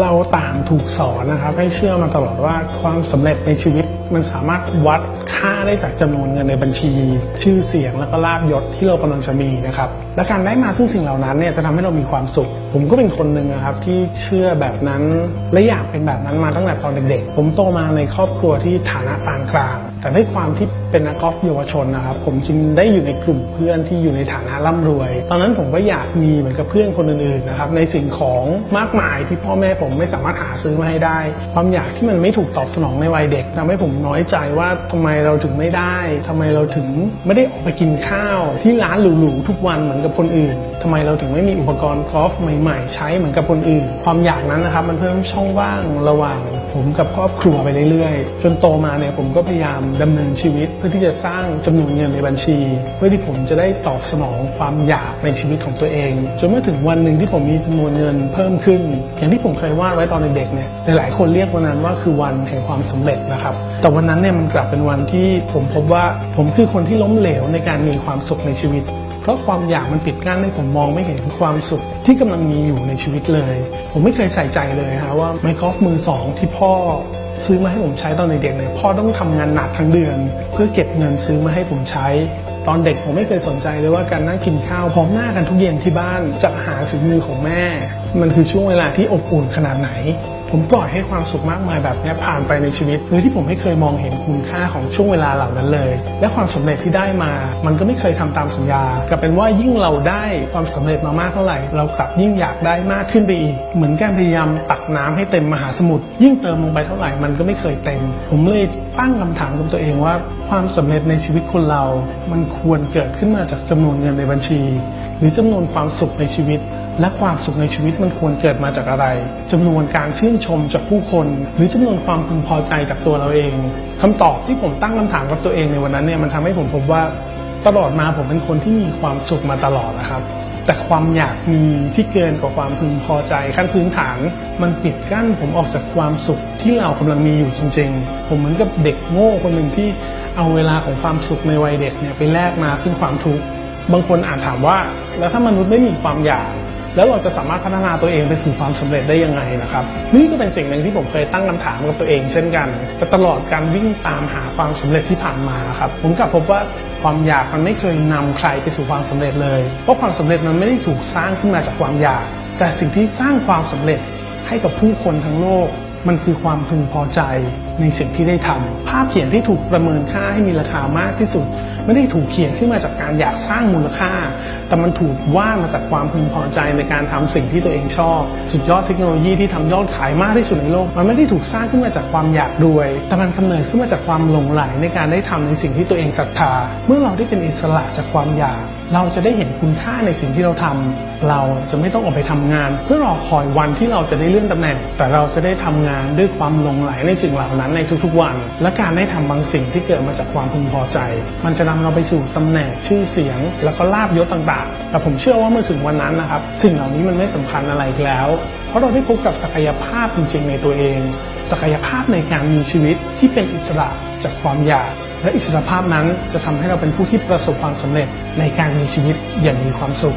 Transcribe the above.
เราต่างถูกสอนนะครับ ให้เชื่อมาตลอดว่าความสำเร็จในชีวิตมันสามารถวัดค่าได้จากจำนวนเงินในบัญชี ชื่อเสียงแล้วก็ลาบยศที่เรากำลังจะมีนะครับและการได้มาซึ่งสิ่งเหล่านั้นเนี่ยจะทำให้เรามีความสุข ผมก็เป็นคนหนึ่งนะครับที่เชื่อแบบนั้นและอยากเป็นแบบนั้นมาตั้งแต่ตอนเด็กๆผมโตมาในครอบครัวที่ฐานะปานกลาง แต่ด้วยความที่เป็นนักกอล์ฟเยาวชนนะครับผมจึงได้อยู่ในกลุ่มเพื่อนที่อยู่ในฐานะร่ำรวย ตอนนั้นผมก็อยากมีเหมือนกับเพื่อนคนอื่นๆนะครับในสิ่งของมากมายที่พ่อแม่ผมไม่สามารถหาซื้อมาให้ได้ ความอยากที่มันไม่ถูกตอบสนองในวัยเด็กทำให้ผมน้อยใจว่าทำไมเราถึงไม่ได้ทำไมเราถึงไม่ได้ออกไปกินข้าว ที่ร้านหรูๆทุกวันเหมือนกับคนอื่นทำไมเราถึงไม่มีอุปกรณ์กอล์ฟใหม่ๆ ใช้เหมือนกับคนอื่น ความอยากนั้นนะครับมันเพิ่มช่องว่างระหว่างผมกับครอบครัวไปเรื่อยๆ จนโตมาเนี่ยผมก็พยายามดำเนินชีวิต เพื่อที่จะสร้างจำนวนเงินในบัญชี เพื่อที่ผมจะได้ตอบสนองความอยากในชีวิตของตัวเอง จนเมื่อถึงวันหนึ่งที่ผมมีจำนวนเงินเพิ่มขึ้น อย่างที่ผมเคยวาดไว้ตอนเด็กๆเนี่ยหลายๆคนเรียกวันนั้นว่าคือวันแห่งความสำเร็จนะครับแต่วันนั้นเนี่ยมันกลับเป็นวันที่ผมพบว่าผมคือคนที่ล้มเหลวในการมีความสุขในชีวิตเพราะความอยากมันปิดกั้นให้ผมมองไม่เห็นความสุขที่กำลังมีอยู่ในชีวิตเลย ผมไม่เคยใส่ใจเลยฮะว่าไมค์กอล์ฟมือสองที่พ่อ ซื้อมาให้ผมใช้ตอนเด็กๆเนี่ยพ่อต้องทำงานหนักทั้งเดือน เพื่อเก็บเงินซื้อมาให้ผมใช้ ตอนเด็กผมไม่เคยสนใจเลยว่าการนั่งกินข้าวพร้อมหน้ากันทุกเย็นที่บ้านจากหาฝีมือของแม่ มันคือช่วงเวลาที่อบอุ่นขนาดไหน ผมปล่อยให้ความสุขมากมายแบบนี้ผ่านไปในชีวิตโดยที่ผมไม่เคยมองเห็นคุณค่าของช่วงเวลาเหล่านั้นเลย และความสำเร็จที่ได้มา มันก็ไม่เคยทำตามสัญญากลับเป็นว่ายิ่งเราได้ความสำเร็จมามากเท่าไหร่ เรากลับยิ่งอยากได้มากขึ้นไปอีก เหมือนการพยายามตักน้ำให้เต็มมหาสมุทรยิ่งเติมลงไปเท่าไหร่มันก็ไม่เคยเต็ม ผมเลยตั้งคำถามกับตัวเองว่า ความสำเร็จในชีวิตคนเรา มันควรเกิดขึ้นมาจากจำนวนเงินในบัญชี หรือจำนวนความสุขในชีวิต และความสุขในชีวิตมันควรเกิดมาจากอะไรจำนวนการชื่นชมจากผู้คน หรือจำนวนความพึงพอใจจากตัวเราเองคำตอบที่ผมตั้งคำถามกับตัวเองในวันนั้นเนี่ยมันทำให้ผมพบว่าตลอดมาผมเป็นคนที่มีความสุขมาตลอดนะครับ แต่ความอยากมีที่เกินกว่าความพึงพอใจขั้นพื้นฐาน มันปิดกั้นผมออกจากความสุขที่เรากำลังมีอยู่จริง ๆ ผมเหมือนกับเด็กโง่คนหนึ่งที่เอาเวลาของความสุขในวัยเด็กเนี่ยไปแลกมาซึ่งความทุกข์บางคนอาจถามว่า แล้วถ้ามนุษย์ไม่มีความอยาก แล้วเราจะสามารถพัฒนาตัวเองไปสู่ความสำเร็จได้ยังไงนะครับ นี่ก็เป็นสิ่งหนึ่งที่ผมเคยตั้งคำถามกับตัวเอง เช่นกันแต่ตลอดการวิ่งตามหาความสำเร็จที่ผ่านมาครับผมกลับพบว่าความอยากมันไม่เคยนำใครไปสู่ความสำเร็จเลย เพราะความสำเร็จมันไม่ได้ถูกสร้างขึ้นมาจากความอยาก แต่สิ่งที่สร้างความสำเร็จให้กับผู้คนทั้งโลก มันคือความพึงพอใจ ในสิ่งที่ได้ทำภาพเขียนที่ถูกประเมินค่าให้มีราคามากที่สุด ไม่ได้ถูกเขียนขึ้นมาจากการอยากสร้างมูลค่า แต่มันถูกวาดมาจากความพึงพอใจในการทำสิ่งที่ตัวเองชอบ สุดยอดเทคโนโลยีที่ทำยอดขายมากที่สุดในโลก มันไม่ได้ถูกสร้างขึ้นมาจากความอยากรวย แต่มันกำเนิดขึ้นมาจากความหลงไหลในการได้ทำในสิ่งที่ตัวเองศรัทธา เมื่อเราได้เป็นอิสระจากความอยาก เราจะได้เห็นคุณค่าในสิ่งที่เราทำเราจะไม่ต้องออกไปทำงาน เพื่อรอคอยวันที่เราจะได้เลื่อนตำแหน่ง แต่เราจะได้ทำงานด้วยความหลงไหลในสิ่งเหล่านั้นในทุกๆวัน และการได้ทำบางสิ่งที่เกิดมาจากความพึงพอใจ มันจะนำเราไปสู่ตำแหน่งชื่อเสียง แล้วก็ลาบยศต่างๆ แต่ผมเชื่อว่าเมื่อถึงวันนั้นนะครับ สิ่งเหล่านี้มันไม่สำคัญอะไรแล้ว เพราะเราได้พบกับศักยภาพจริงๆ ในตัวเอง ศักยภาพในการมีชีวิตที่เป็นอิสระจากความอยากและอิสรภาพนั้นจะทำให้เราเป็นผู้ที่ประสบความสำเร็จในการมีชีวิตอย่างมีความสุข